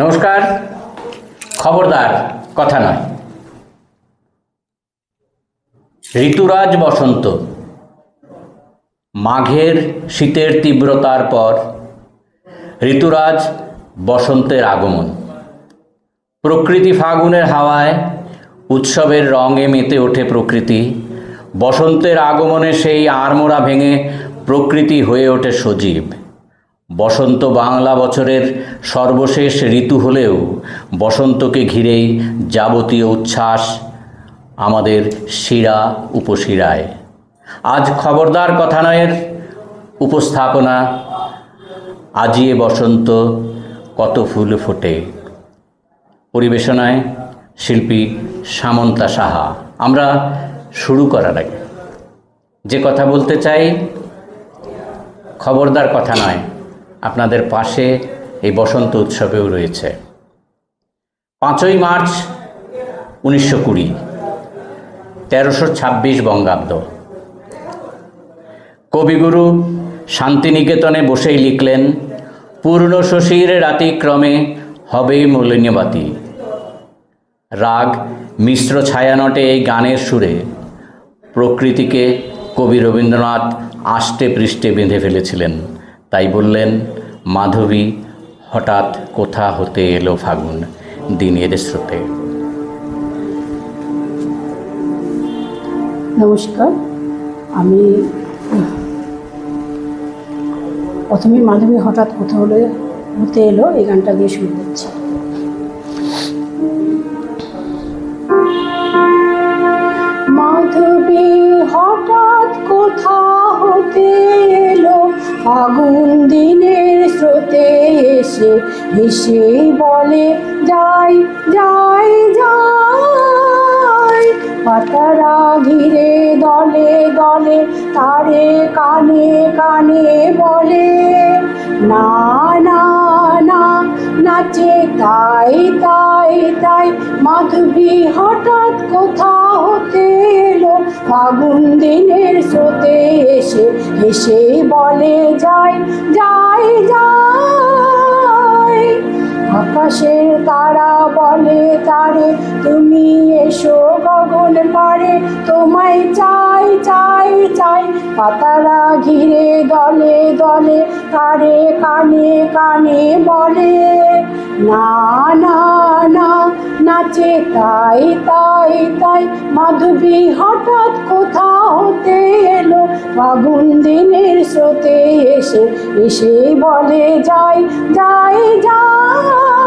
নমস্কার। খবরদার, কথা নয়। ঋতুরাজ বসন্ত, মাঘের শীতের তীব্রতার পর ঋতুরাজ বসন্তের আগমন। প্রকৃতি ফাগুনের হাওয়ায় উৎসবের রঙে মেতে ওঠে প্রকৃতি। বসন্তের আগমনে সেই আড়মোড়া ভেঙে প্রকৃতি হয়ে ওঠে সজীব। বসন্ত বাংলা বছরের সর্বশেষ ঋতু হলেও বসন্তকে ঘিরেই যাবতীয় উচ্ছ্বাস আমাদের শিরা উপশিরায়। আজ খবরদার কথানয়ের উপস্থাপনা আজিয়ে বসন্ত কত ফুল ফোটে। পরিবেশনায় শিল্পী সামন্তা সাহা। আমরা শুরু করার আগে যে কথা বলতে চাই, খবরদার কথা নয় আপনাদের পাশে এই বসন্ত উৎসবেও রয়েছে। পাঁচই মার্চ উনিশশো কুড়ি, তেরোশো ছাব্বিশ বঙ্গাব্দ। কবিগুরু শান্তিনিকেতনে বসেই লিখলেন, পূর্ণ শশীর রাতিক্রমে হবে মলিনবাতি। রাগ মিশ্র ছায়ানটে এই গানের সুরে। প্রকৃতিকে কবি রবীন্দ্রনাথ আষ্টে পৃষ্ঠে বেঁধে ফেলেছিলেন। তাই বললেন, মাধবী, হঠাৎ কোথা হতে এলো ফাগুন দিনের স্রোতে? নমস্কার, আমি, প্রথমে মাধবী হঠাৎ কোথাও হলে, হতে এলো, এই গানটা দিয়ে শুরু করছি আগুন দিনের স্রোতে এসে হেসে বলে, যাই যাই যাই। পাতারা ঘিরে দলে দলে, তারে কানে কানে বলে, না না না, নাচে তাই তাই তাই মাধবী হঠাৎ কোথা হতে এলো ফাগুন দিনের স্রোতে এসে এসে বলে, যাই যাই যাই। আকাশের তারা বলে, তারে তুমি এসো গগন পারে, তোমায় চাই চাই চাই। পাতারা ঘিরে দলে দলে তারে কানে কানে বলে, না না না নাচে তাই তাই তাই। মাধবী হঠাৎ কোথা হতে এলো। ফাগুন দিনের স্রোতে এসে এসে বলে, যাই যাই যাই।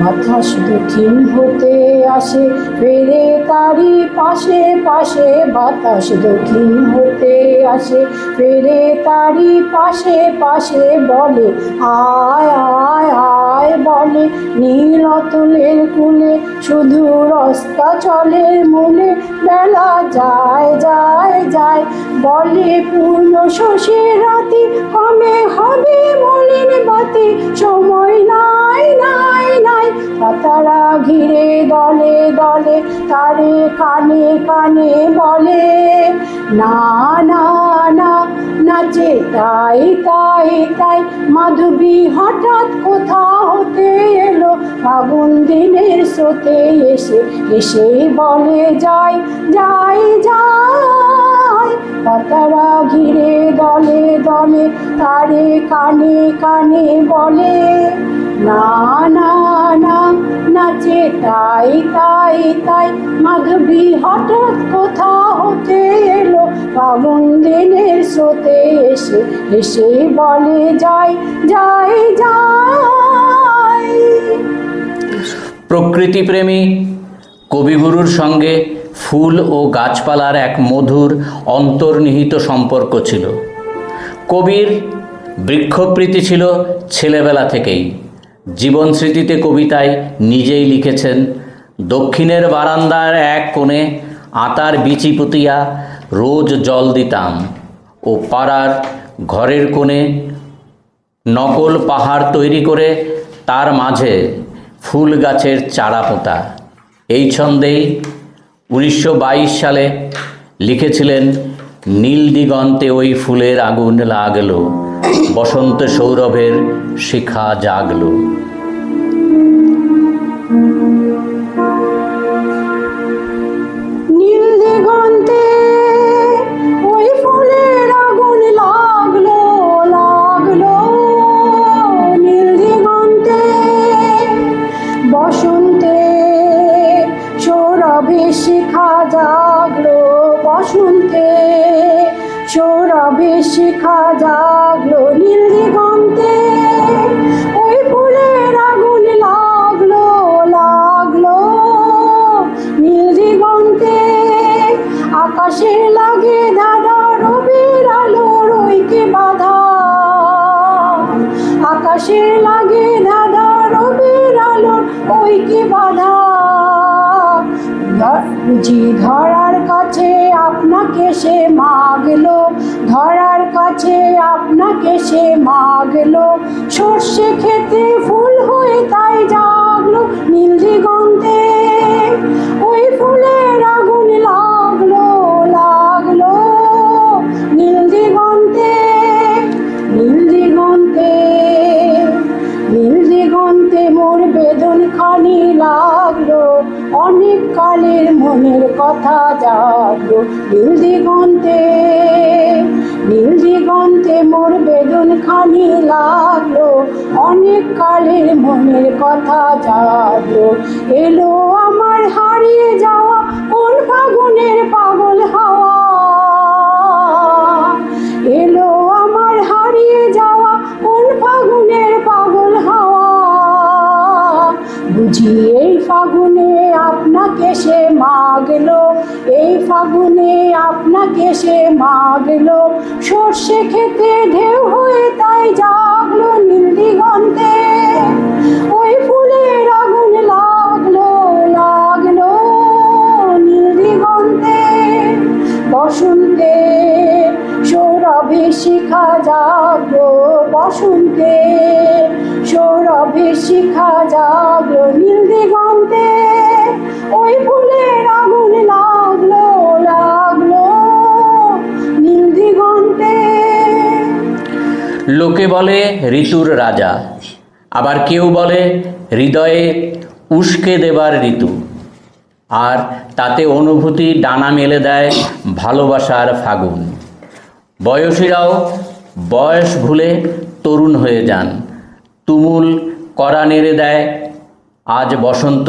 বাতাস দক্ষিণ হতে আসে, ফেরে তারি পাশে পাশে বাতাস দক্ষিণ হতে আসে, ফেরে তারি পাশে পাশে বলে, আয় আয় আয় বলে, নীল অতুলের কুলে শুধু রস্তা চলের মূলে বেলা যায় যায় যায়, বলে পূর্ণ শশী রাতি কমে হবে তারে কানে কানে বলে, না না না নাচে তাই তাই তাই। মাধবী হঠাৎ কোথা হতে এলো? ফাগুন দিনের স্রোতে এসে এসে বলে, যাই যাই যাই। পাতারা ঘিরে দলে দলে তারে কানে কানে বলে না না না, নাচে তাই তাই তাই। মাধবী হঠাৎ কোথা হতে এলো ফাগুন দিনের স্রোতে এসে এসে বলে, যাই যাই যাই। প্রকৃতিপ্রেমী, কবিগুরুর সঙ্গে ফুল ও গাছপালার এক মধুর অন্তর্নিহিত সম্পর্ক ছিল। কবির বৃক্ষপ্রীতি ছিল ছেলেবেলা থেকেই। জীবন স্মৃতিতে কবিতায় নিজেই লিখেছেন, দক্ষিণের বারান্দার এক কোণে আতার বিচি পুতিয়া, রোজ জল দিতাম। ও পাড়ার ঘরের কোণে নকল পাহাড় তৈরি করে, তার মাঝে ফুল গাছের চারা পোঁতা। এই ছন্দেই উনিশশো বাইশ সালে লিখেছিলেন, নীল দিগন্তে ওই ফুলের আগুন লাগল। বসন্ত সৌরভের শিখা জাগলো। বসন্তে শিখা জাগলো বসন্তে সৌরভে শিখা জাগলো নীল দিগন্তে ওই ফুলের আগুন লাগল লাগল নীল দিগন্তে আকাশে লাগে দাদা রবির আলো রইকে বাধা। আকাশে লাগে দাদা রবির আলো ওইকে বাধা। বুঝি ধরার কাছে আপনাকে সে মাগলো, ধরার কাছে আপনাকে সে মাগলো। সর্ষে খেতে ফুল হয়ে তাই জাগলো, নীল দিগন্তে কথা জাগলো নীল দিগন্তে। নীল দিগন্তে মোর বেদন খানি লাগল। অনেক কালের মনের কথা জাগলো। এলো আমার হারিয়ে যাওয়া কোন ফাগুনের পাগল হাওয়া। এলো আমার হারিয়ে যাওয়া কোন ফাগুনের পাগল হাওয়া। বুঝি এই ফাগুনে আপনাকে সে মাগলো। এই ফাগুনে আপনাকে সে মাগলো। সর্ষে খেতে ঢেউ হয়ে তাই জাগলো নীল দিগন্তে ওই ফুলের আগুন লাগল লাগল নীল দিগন্তে বসন্তে সৌরভে শিখা জাগলো, বসন্তে সৌরভে শিখা জাগলো নীল লোকে বলে ঋতুর রাজা, আবার কেউ বলে হৃদয়ে উস্কে দেবার ঋতু। আর তাতে অনুভূতি ডানা মেলে দেয় ভালোবাসার ফাগুন। বয়সীরাও বয়স ভুলে তরুণ হয়ে যান। তুমুল করা নেড়ে দেয়, আজ বসন্ত,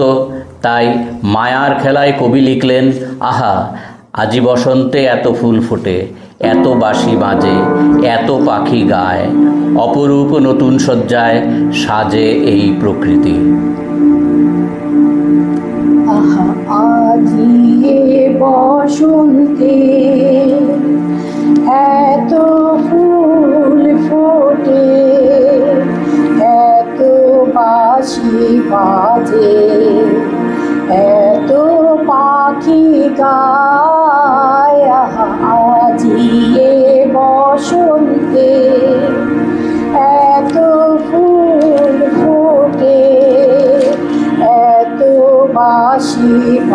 তাই মায়ার খেলায় কবি লিখলেন, আহা, আজি বসন্তে এত ফুল ফোটে। এত বাঁশি বাজে, এত পাখি গায়, অপরূপ নতুন সজ্জায় সাজে এই প্রকৃতি। বসন্তে এত ফুল ফোটে, এত বাঁশি বাজে, এত পাখি গায়।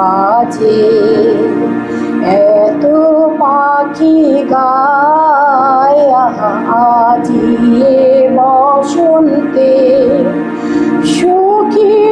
বাজে এত পাখি গায় আজিয়ে বসন্তে সুখীর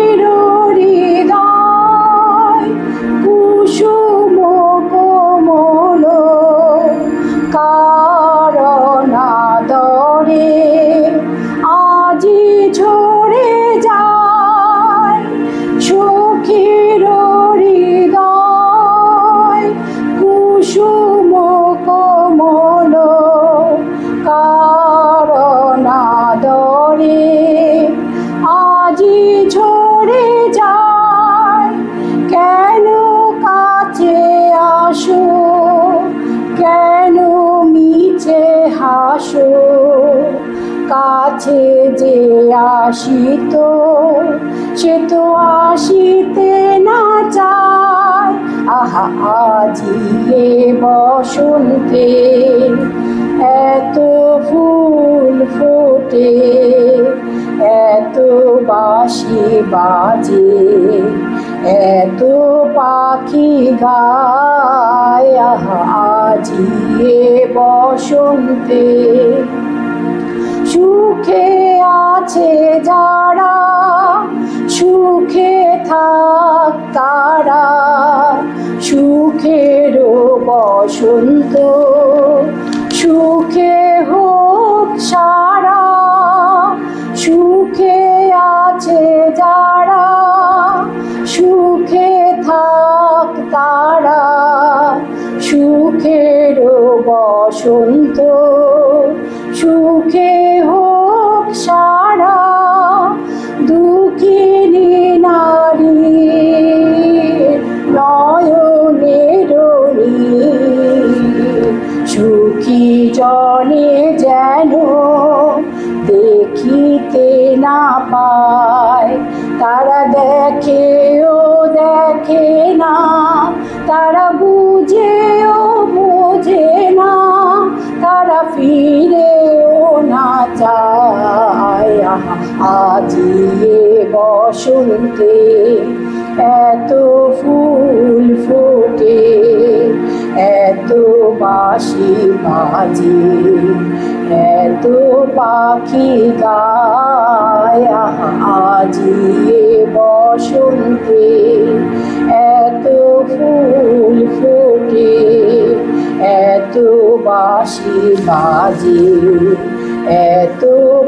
আসিত, সে তো আসিতে না চায় আহা, আজি আজিয়ে বসন্তে এত ফুল ফোটে, এত বাঁশি বাজে, এত পাখি গায়। আহা আজিয়ে বসন্তে সুখে আছে যারা, সুখে থাক তারা। সুখের বসন্ত, সুখে হোক সারা। সুখে আছে যারা, সুখে থাক তারা। সুখের বসন্ত সুখে পায় তারা দেখেও দেখে না। তারা বুঝেও বোঝে না। তারা ফিরেও না চায় আহা, আজি বসন্তে এত ফুল ফোটে এত বাসি বাজে। এত পাখি গায় আহা, আজি এ বসন্তে এত ফুল ফোটে এত বাঁশি বাজে এত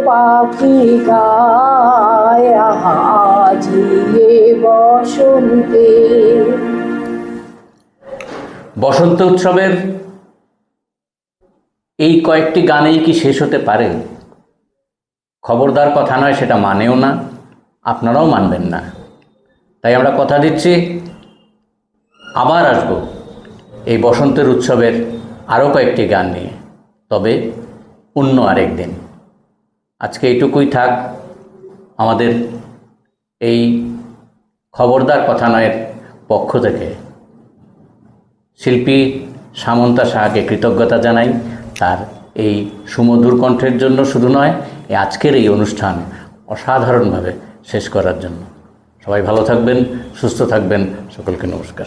পাখি গায় আহা, আজি এ বসন্তে। বসন্ত উৎসবের এই কয়েকটি গানেই কি শেষ হতে পারে? খবরদার কথা নয়, সেটা মানেও না, আপনারাও মানবেন না। তাই আমরা কথা দিচ্ছি, আবার আসব এই বসন্তের উৎসবের আরও কয়েকটি গান নিয়ে। তবে অন্য আরেক দিন। আজকে এইটুকুই থাক, আমাদের এই খবরদার কথা নয়ের পক্ষ থেকে। শিল্পী সামন্তা শাহকে কৃতজ্ঞতা জানাই। তার এই সুমধুর কণ্ঠের জন্য শুধু নয়, এই আজকের এই অনুষ্ঠান অসাধারণভাবে শেষ করার জন্য। সবাই ভালো থাকবেন, সুস্থ থাকবেন, সকলকে নমস্কার।